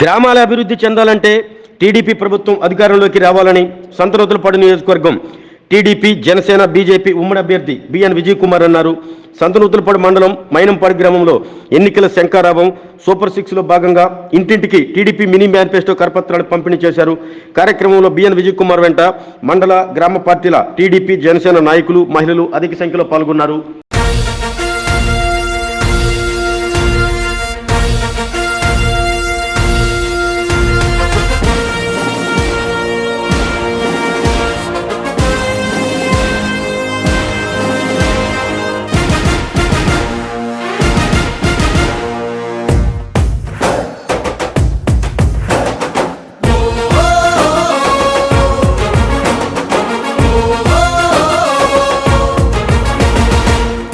గ్రామాల అభివృద్ధి చెందాలంటే టీడీపీ ప్రభుత్వం అధికారంలోకి రావాలని సంతనూతలపాడు నియోజకవర్గం టీడీపీ జనసేన బీజేపీ ఉమ్మడి అభ్యర్థి బిఎన్ విజయ్ కుమార్ అన్నారు సంతనూతులపాడు మండలం మైనంపాడు గ్రామంలో ఎన్నికల శంకారావం సూపర్ సిక్స్లో భాగంగా ఇంటింటికి టీడీపీ మినీ మేనిఫెస్టో కరపత్రాలు పంపిణీ చేశారు. కార్యక్రమంలో బిఎన్ విజయ్ కుమార్ వెంట మండల గ్రామ పార్టీల టీడీపీ జనసేన నాయకులు మహిళలు అధిక సంఖ్యలో పాల్గొన్నారు.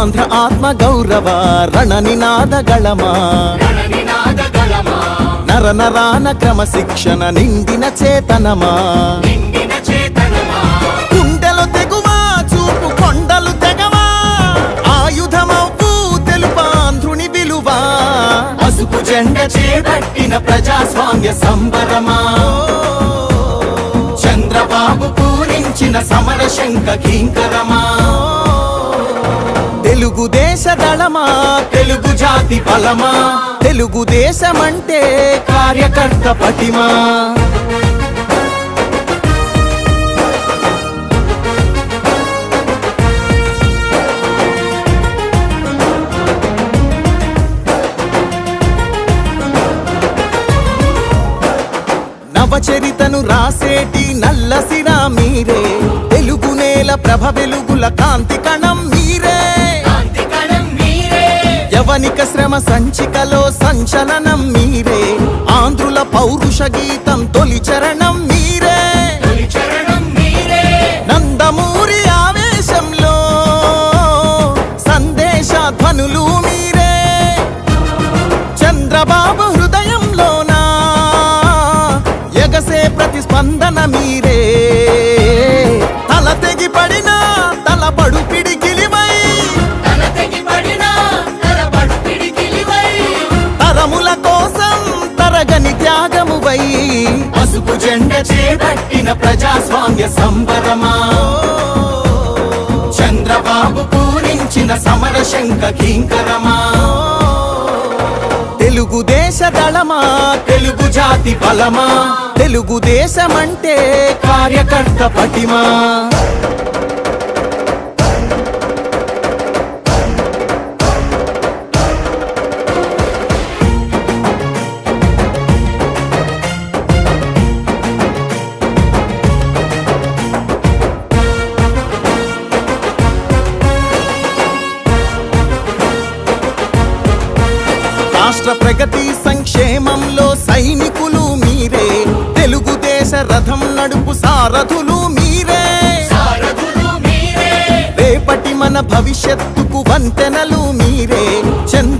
ఆంధ్ర ఆత్మ గౌరవ రణ నినాద గళమా. నర నరాన క్రమశిక్షణ నిండిన చేతనమా. గుండెలు తెగువా చూపు కొండలు తెగవా. ఆయుధమవ్వు తెలుపాంధ్రుని విలువా. పసుపు జెండ చేపట్టిన ప్రజాస్వామ్య సంబరమా. చంద్రబాబు పూరించిన సమర శంఖ కింకరమా. తెలుగుదేశ దళమా తెలుగు జాతి బలమా? తెలుగుదేశమంటే కార్యకర్త పటిమా? నవచరితను రాసేటి నల్లసిరా మీరే. తెలుగు నేల ప్రభ వెలుగుల కాంతి కణం యవనిక శ్రమ సంచికలో సంచలనం మీరే. ఆంధ్రుల పౌరుష గీతం తొలి చరణం పూరించిన సమర శంఖ కింకరమా? తెలుగుదేశ దళమా? తెలుగు జాతి బలమా? తెలుగుదేశమంటే కార్యకర్త పటిమా? సారథులు మీరే. సారథులు మీరే. రేపటి మన భవిష్యత్తుకు వంతెనలు మీరే. చంద్రుని